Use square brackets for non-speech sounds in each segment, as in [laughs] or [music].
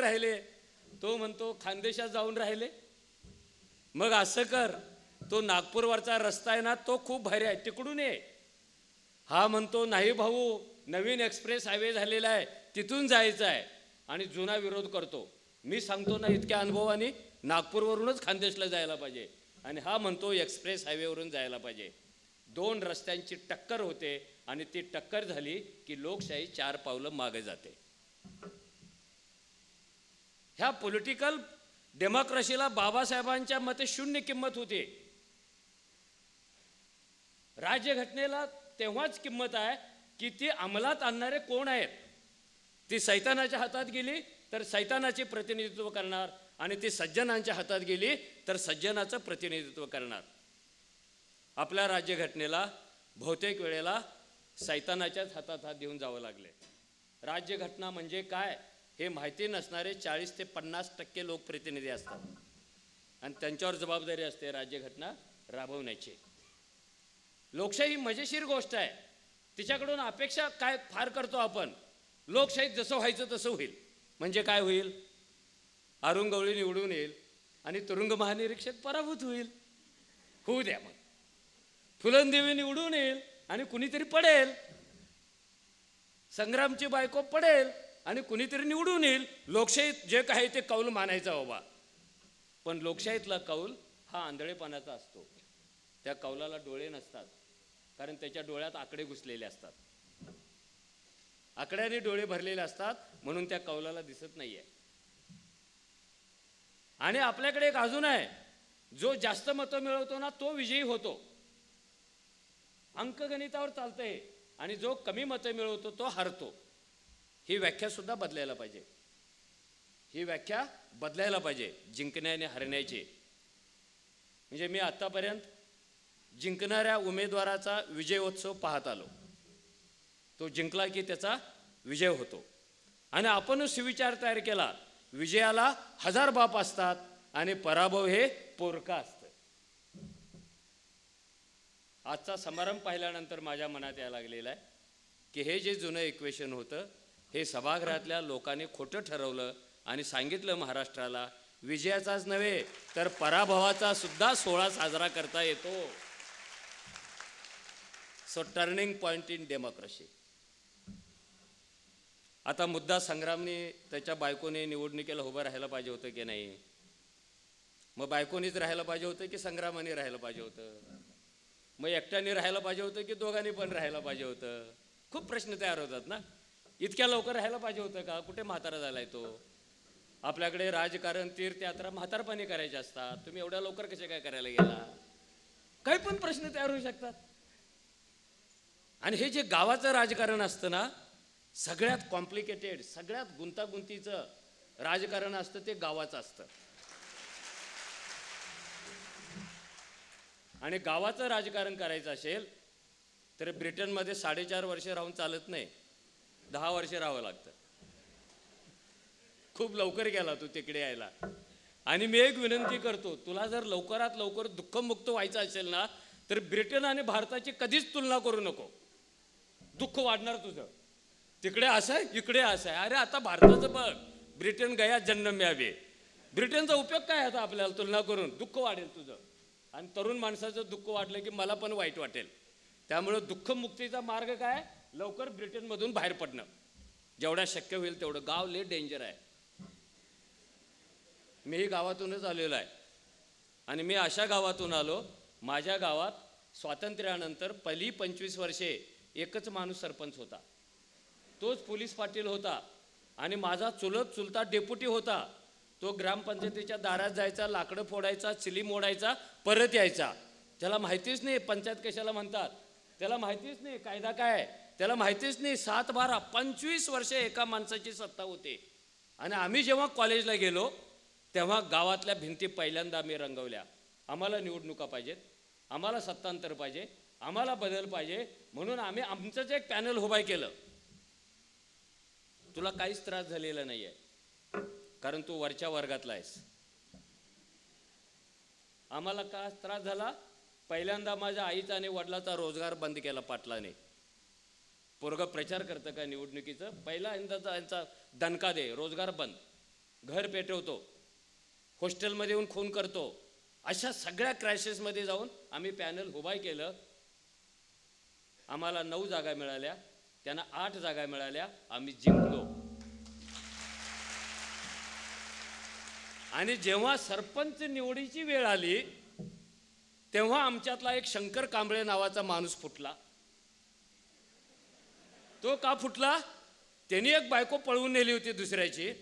जाऊन राहिले. तो म्हणतो खानदेशात जाऊन राहिले. मग असं कर तो नागपूरवरचा रस्ता आहे ना तो खूप भारी आहे तिकडून ये. हा म्हणतो नाही भाऊ नवीन एक्सप्रेस हायवे झालेला आहे तिथून जायचं आहे. आणि जुना विरोध करतो. मी सांगतो ना इतक्या अनुभवाने नागपूरवरूनच खानदेशला जायला पाहिजे. आणि हा म्हणतो एक्सप्रेस हायवेवरून जायला पाहिजे. दोन रस्त्यांची टक्कर होते आणि ती टक्कर झाली की लोकशाही चार पावलं मागे जाते. ह्या पॉलिटिकल डेमोक्रेसीला बाबासाहेबांच्या मते शून्य किंमत होती. राज्यघटनेला तेव्हाच किंमत आहे की ती अंमलात आणणारे कोण आहेत? ती सैतानाच्या हातात गेली तर सैतानाचे प्रतिनिधित्व करणार आणि ती सज्जनांच्या हातात गेली तर सज्जनाचं प्रतिनिधित्व करणार. आपल्या राज्यघटनेला बहुतेक वेळेला सैतानाच्याच हातात हात देऊन जावं लागले. राज्यघटना म्हणजे काय? हे माहिती नसणारे चाळीस ते पन्नास टक्के लोकप्रतिनिधी असतात. आणि त्यांच्यावर जबाबदारी असते राज्यघटना राबवण्याची. लोकशाही मजेशीर गोष्ट आहे. तिच्याकडून अपेक्षा काय फार करतो आपण? लोकशाहीत जसं व्हायचं तसं होईल. म्हणजे काय होईल? अरुण गवळी निवडून येईल आणि तुरुंग महानिरीक्षक पराभूत होईल. होऊ द्या मग. फुलंदेवी निवडून येईल आणि कुणीतरी पडेल. संग्रामची बायको पडेल. आणि कुणीतरी निवडून येईल. लोकशाहीत जे काही ते कौल मानायचा बाबा. पण लोकशाहीतला कौल हा आंधळेपणाचा असतो. त्या कौलाला डोळे नसतात. कारण त्याच्या डोळ्यात आकडे घुसलेले असतात. आकड्याने डोळे भरलेले असतात म्हणून त्या कौलाला दिसत नाहीये. आणि आपल्याकडे एक अजून आहे. जो जास्त मतं मिळवतो ना तो विजयी होतो. अंकगणितावर चालतंय. आणि जो कमी मतं मिळवतो तो हरतो. ही व्याख्या सुद्धा बदलायला पाहिजे. ही व्याख्या बदलायला पाहिजे जिंकण्याने हरण्याची. म्हणजे मी आतापर्यंत जिंकणाऱ्या उमेदवाराचा विजयोत्सव पाहत आलो. तो जिंकला की त्याचा विजय होतो. आणि आपण सुविचार तयार केला विजयाला हजार बाप असतात आणि पराभव हे पोरका असतं. आजचा समारंभ पाहिल्यानंतर माझ्या मनात यायला लागलेला आहे की हे जे जुनं इक्वेशन होतं हे सभागृहातल्या लोकांनी खोटं ठरवलं आणि सांगितलं महाराष्ट्राला विजयाचाच नव्हे तर पराभवाचा सुद्धा सोहळा साजरा करता येतो. So turning point in democracy आता मुद्दा संग्रामने त्याच्या बायकोने निवडणुकीला उभं राहायला पाहिजे होतं की नाही? मग बायकोनीच राहायला पाहिजे होतं की संग्रामाने राहायला पाहिजे होतं? मग एकट्याने राहायला पाहिजे होतं की दोघांनी पण राहायला पाहिजे होतं? खूप प्रश्न तयार होतात ना? इतक्या लवकर राहायला पाहिजे होतं का? कुठे म्हातारा झालाय तो? आपल्याकडे राजकारण तीर्थयात्रा म्हातारपणी करायचे असतात. तुम्ही एवढ्या लवकर कसे काय करायला गेला? काही पण प्रश्न तयार होऊ शकतात. आणि हे जे गावाचं राजकारण असतं ना सगळ्यात कॉम्प्लिकेटेड सगळ्यात गुंतागुंतीचं राजकारण असतं ते गावाचं असतं. आणि गावाचं राजकारण करायचं असेल तर ब्रिटनमध्ये साडेचार वर्ष राहून चालत नाही. दहा वर्ष राहावं लागतं. खूप लवकर गेला तू तिकडे यायला. आणि मी एक विनंती करतो तुला जर लवकरात लवकर दुःखमुक्त व्हायचं असेल ना तर ब्रिटन आणि भारताची कधीच तुलना करू नको. दुःख वाढणार तुझं. तिकडे असं आहे इकडे असं आहे अरे आता भारताचं बघ ब्रिटन गया जन्म मिळावे ब्रिटनचा उपयोग काय आता आपल्याला तुलना करून? दुःख वाढेल तुझं. आणि तरुण माणसाचं दुःख वाटलं की मला पण वाईट वाटेल. त्यामुळं दुःखमुक्तीचा मार्ग काय? लवकर ब्रिटनमधून बाहेर पडणं. जेवढ्या शक्य होईल तेवढं. गाव लय डेंजर आहे. मीही गावातूनच आलेलो आहे. आणि मी अशा गावातून आलो माझ्या गावात स्वातंत्र्यानंतर पहिली पंचवीस वर्षे एकच माणूस सरपंच होता. तोच पोलीस पाटील होता. आणि माझा चुलत चुलता डेप्युटी होता. तो ग्रामपंचायतीच्या दारात जायचा लाकडं फोडायचा चिली मोडायचा परत यायचा. त्याला माहितीच नाही पंचायत कशाला म्हणतात? त्याला माहितीच नाही कायदा काय आहे. त्याला माहितीच नाही सात बारा पंचवीस वर्षे एका माणसाची सत्ता होती. आणि आम्ही जेव्हा कॉलेजला गेलो तेव्हा गावातल्या भिंती पहिल्यांदा आम्ही रंगवल्या. आम्हाला निवडणुका पाहिजेत आम्हाला सत्तांतर पाहिजे आम्हाला बदल पाहिजे म्हणून आम्ही आमचंच एक पॅनल उभाय केलं. तुला काहीच त्रास झालेला नाही आहे कारण तू वरच्या वर्गातला आहेस. आम्हाला का त्रास झाला? पहिल्यांदा माझ्या आईचा आणि वडिलाचा रोजगार बंद केला पाटलाने. पोरग प्रचार करतं का निवडणुकीचं? पहिला यांचा यांचा दणका दे रोजगार बंद. घर पेटवतो. हॉस्टेलमध्ये येऊन खून करतो. अशा सगळ्या क्रायसिसमध्ये जाऊन आम्ही पॅनल उभाय केलं. आम्हाला नऊ जागा मिळाल्या. त्यांना आठ जागा मिळाल्या. आम्ही जिंकलो. आणि जेव्हा सरपंच निवडीची वेळ आली तेव्हा आमच्यातला एक शंकर कांबळे नावाचा माणूस फुटला. तो का फुटला? त्यांनी एक बायको पळवून नेली होती दुसऱ्याची.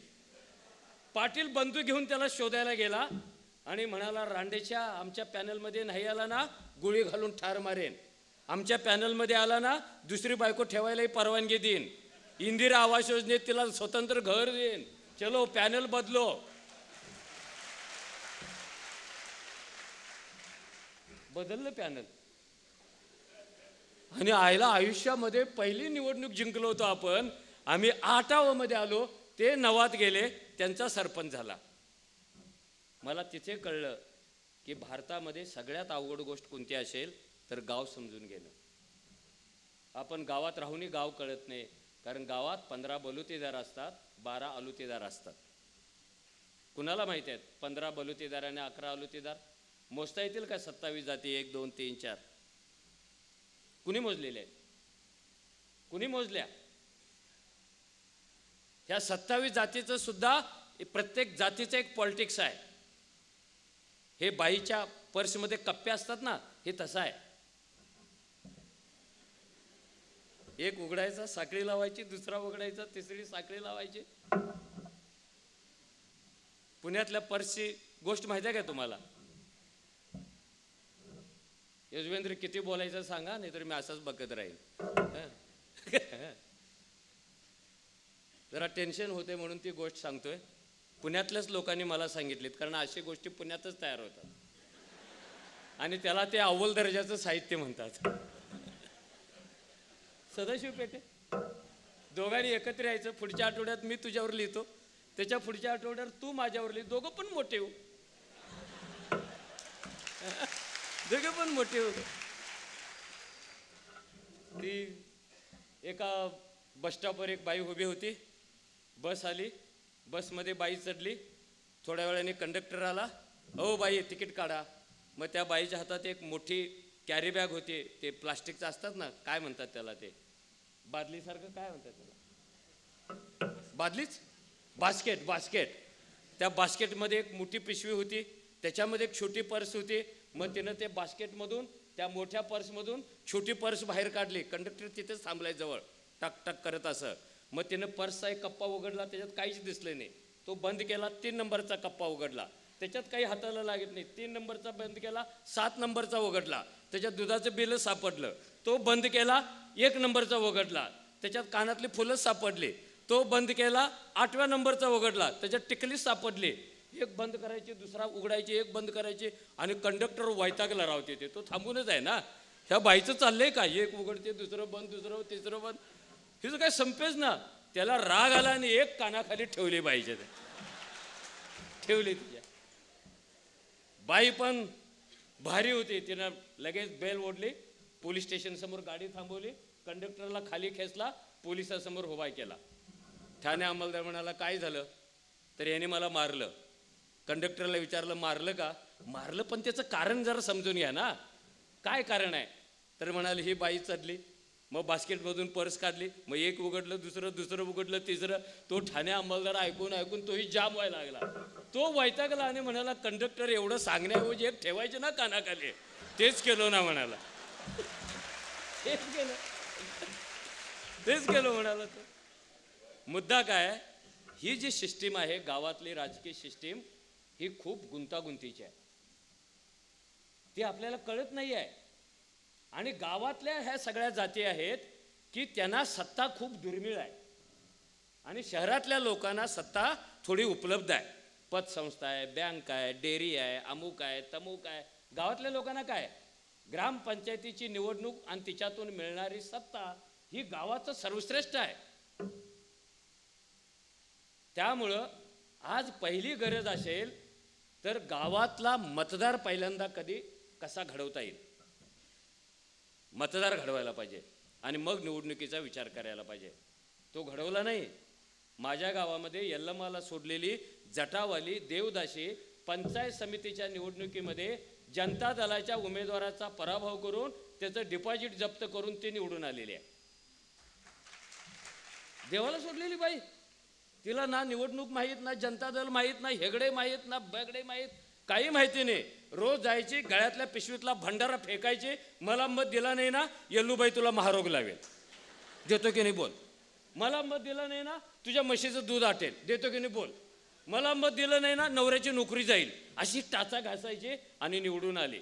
पाटील बंदूक घेऊन त्याला शोधायला गेला आणि म्हणाला रांडेच्या आमच्या पॅनलमध्ये नाही आला ना गोळी घालून ठार मारेन. आमच्या पॅनलमध्ये आला ना दुसरी बायको ठेवायलाही परवानगी देईन. इंदिरा आवास योजनेत तिला स्वतंत्र घर देईन. चलो पॅनल बदलो. बदललं पॅनल. आणि आईला आयुष्यामध्ये पहिली निवडणूक जिंकलो होतो आपण आम्ही आठावामध्ये आलो ते नवात गेले त्यांचा सरपंच झाला. मला तिथे कळलं की भारतामध्ये सगळ्यात अवघड गोष्ट कोणती असेल तर गाव समजून घेणं. आपण गावात राहूनही गाव कळत नाही कारण गावात पंधरा बलुतेदार असतात बारा अलुतेदार असतात. कुणाला माहिती आहेत? पंधरा बलुतेदार आणि अकरा अलुतेदार? मोजता येतील का सत्तावीस जाती? एक दोन तीन चार? कुणी मोजलेले आहेत? कुणी मोजल्या? ह्या सत्तावीस जातीचं सुद्धा प्रत्येक जातीचं एक पॉलिटिक्स आहे. हे बाईच्या पर्समध्ये कप्पे असतात ना हे तसं आहे. एक उघडायचा साखळी लावायची दुसरा उघडायचा तिसरी साखळी लावायची. पुण्यातल्या पर्सची गोष्ट माहिती आहे का तुम्हाला? यजवेंद्र किती बोलायचं सांगा नाहीतर मी असंच बघत राहील [laughs] जरा टेन्शन होते म्हणून ती गोष्ट सांगतोय. पुण्यातल्याच लोकांनी मला सांगितलीत कारण अशी गोष्टी पुण्यातच तयार होतात. आणि त्याला ते अव्वल दर्जाचं साहित्य म्हणतात. [laughs] सदाशिव पेठे दोघांनी एकत्र यायचं पुढच्या आठवड्यात मी तुझ्यावर लिहितो. त्याच्या पुढच्या आठवड्यात तू माझ्यावर लिहि दोघं पण मोठे येऊ दोघे पण मोठे हो ती एका बस स्टॉपवर एक बाई उभी होती. बस आली. बसमध्ये बाई चढली. थोड्या वेळाने कंडक्टर आला. हो बाई तिकीट काढा. मग त्या बाईच्या हातात एक मोठी कॅरी बॅग होती. ते प्लास्टिकचं असतात ना काय म्हणतात त्याला ते? बादलीसारखं काय म्हणतात त्याला? बादलीच? Basket basket. त्या बास्केटमध्ये एक मोठी पिशवी होती. त्याच्यामध्ये एक छोटी पर्स होती. मग तिनं ते बास्केटमधून त्या मोठ्या पर्समधून छोटी पर्स बाहेर काढली. कंडक्टर तिथेच थांबलाय जवळ. टक टक करत असं. मग तिनं पर्सचा एक कप्पा उघडला त्याच्यात काहीच दिसलं नाही. तो बंद केला तीन नंबरचा कप्पा उघडला. त्याच्यात काही हाताला लागत नाही. तीन नंबरचा बंद केला सात नंबरचा उघडला. त्याच्यात दुधाचं बिल सापडलं. तो बंद केला एक नंबरचा उघडला. त्याच्यात कानातली फुलंच सापडली. तो बंद केला आठव्या नंबरचा उघडला. त्याच्यात टिकलीच सापडली. एक बंद करायची दुसरा उघडायची एक बंद करायची आणि कंडक्टर वैतागला राहते ते तो थांबूनच आहे ना. ह्या बाईचं चाललंय का? एक उघडते दुसरं बंद दुसरं तिसरं बंद. हिचं काय संपेच ना. त्याला राग आला आणि एक कानाखाली ठेवली बाईच्या ते ठेवली तिच्या. बाई पण भारी होती. तिनं लगेच बेल ओढली पोलीस स्टेशन समोर गाडी थांबवली कंडक्टरला खाली खेचला पोलिसासमोर उभा केला. ठाणे अंमलदार म्हणाला काय झालं? तर याने मला मारलं. कंडक्टरला विचारलं मारलं का? मारलं पण त्याचं कारण जरा समजून घ्या ना. काय कारण आहे? तर म्हणाले ही बाई चढली मग बास्केटमधून पर्स काढली मग एक उघडलं दुसरं दुसरं उघडलं तिसरं तो ठाणे अंमलदार ऐकून ऐकून तोही जाम व्हायला लागला. तो वैतागला आणि म्हणाला कंडक्टर एवढं सांगण्याऐवजी एक ठेवायचे ना कानाखाली? तेच केलो ना म्हणाला. तेच केलं? तेच केलं म्हणाला तो. मुद्दा काय ही जी सिस्टीम आहे गावातली राजकीय सिस्टीम ही खूप गुंतागुंतीची आहे. ती आपल्याला कळत नाही आहे. आणि गावातल्या ह्या सगळ्या जाती आहेत की त्यांना सत्ता खूप दुर्मिळ आहे. आणि शहरातल्या लोकांना सत्ता थोडी उपलब्ध आहे. पतसंस्था आहे बँक आहे डेअरी आहे अमुक आहे तमुक आहे. गावातल्या लोकांना काय ग्रामपंचायतीची निवडणूक आणि तिच्यातून मिळणारी सत्ता ही गावाचं सर्वश्रेष्ठ आहे. त्यामुळं आज पहिली गरज असेल तर गावातला मतदार पहिल्यांदा कधी कसा घडवता येईल? मतदार घडवायला पाहिजे आणि मग निवडणुकीचा विचार करायला पाहिजे. तो घडवला नाही. माझ्या गावामध्ये यल्लमाला सोडलेली जटावाली देवदाशी पंचायत समितीच्या निवडणुकीमध्ये जनता दलाच्या उमेदवाराचा पराभव करून त्याचं डिपॉझिट जप्त करून ते निवडून आलेले आहे. देवाला सोडलेली बाई. तिला ना निवडणूक माहीत ना जनता दल माहीत ना हेगडे माहीत ना बगडे माहीत काही माहिती नाही. रोज जायची गळ्यातल्या पिशवीतला भंडारा फेकायची मला मत दिला नाही ना येल्लूबाई तुला महारोग लावेल. देतो की नाही बोल. मला मत दिलं नाही ना तुझ्या म्हशीचं दूध आटेल. देतो की नाही बोल. मला मत दिलं नाही ना नवऱ्याची नोकरी जाईल. अशी टाचा घासायची आणि निवडून आली.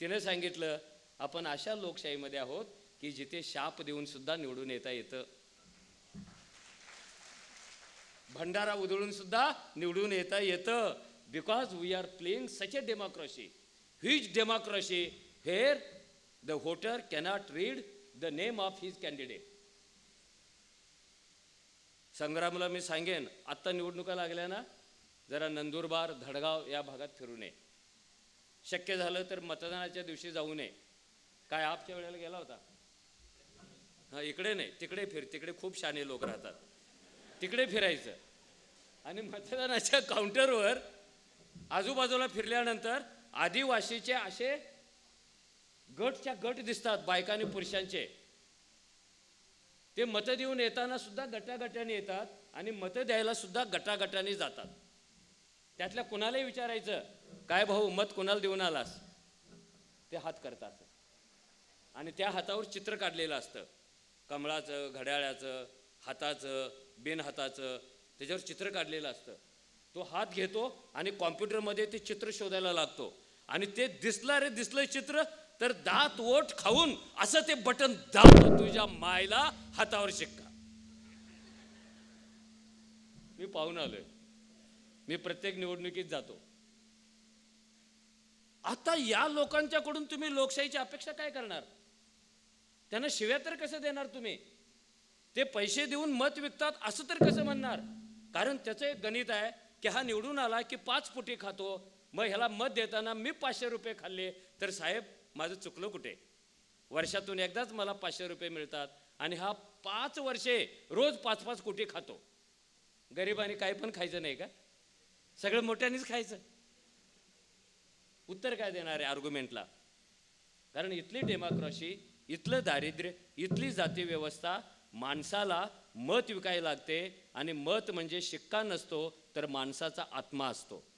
तिने सांगितलं आपण अशा लोकशाहीमध्ये आहोत की जिथे शाप देऊन सुद्धा निवडून येता येतं. भंडारा उधळून सुद्धा निवडून येता येतं. Because we are playing such a democracy huge democracy here the voter cannot read the name of his candidate संग्रामला मी सांगेन आत्ता निवडणुका लागल्या ना जरा नंदुरबार धडगाव या भागात फिरू नये. शक्य झालं तर मतदानाच्या दिवशी जाऊ नये. काय आपच्या वेळेला गेला होता? हा इकडे नाही तिकडे फिर तिकडे खूप शाने लोक राहतात. तिकडे फिरायचं. आणि मतदानाच्या काउंटरवर आजूबाजूला फिरल्यानंतर आदिवासीचे असे गटच्या गट दिसतात बायका आणि पुरुषांचे. ते मतं देऊन येताना सुद्धा गटागटाने येतात आणि मतं द्यायला सुद्धा गटागटाने जातात. त्यातल्या कुणालाही विचारायचं काय भाऊ मत कुणाला देऊन आलास? ते हात करतात. आणि त्या हातावर चित्र काढलेलं असतं. कमळाचं घड्याळाचं हाताचं बिनहाताचं त्याच्यावर चित्र काढलेलं असतं. तो हात घेतो आणि कॉम्प्युटरमध्ये ते चित्र शोधायला लागतो. आणि ते दिसलं रे दिसलं चित्र तर दात ओठ खाऊन असं ते बटन दाबतं तुझ्या मायला हातावर शिक्का. मी पाहून आलोय. मी प्रत्येक निवडणुकीत जातो. आता या लोकांच्याकडून तुम्ही लोकशाहीची अपेक्षा काय करणार? त्यांना शिव्या तर कसं देणार तुम्ही? ते पैसे देऊन मत विकतात असं तर कसं म्हणणार? कारण त्याचं एक गणित आहे की हा निवडून आला की पाच पुटी खातो. मग ह्याला मत देताना मी पाचशे रुपये खाल्ले तर साहेब माझं चुकलं कुठे? वर्षातून एकदाच मला पाचशे रुपये मिळतात आणि हा पाच वर्षे रोज पाच पाच कोटी खातो. गरीबाने काही पण खायचं नाही का? सगळं मोठ्यानेच खायचं. उत्तर काय देणार आहे आर्ग्युमेंटला कारण इथली डेमोक्रॉसी इथलं दारिद्र्य इथली जाती व्यवस्था माणसाला मत विकायला लागते आणि मत म्हणजे शिक्का नसतो तर माणसाचा आत्मा असतो.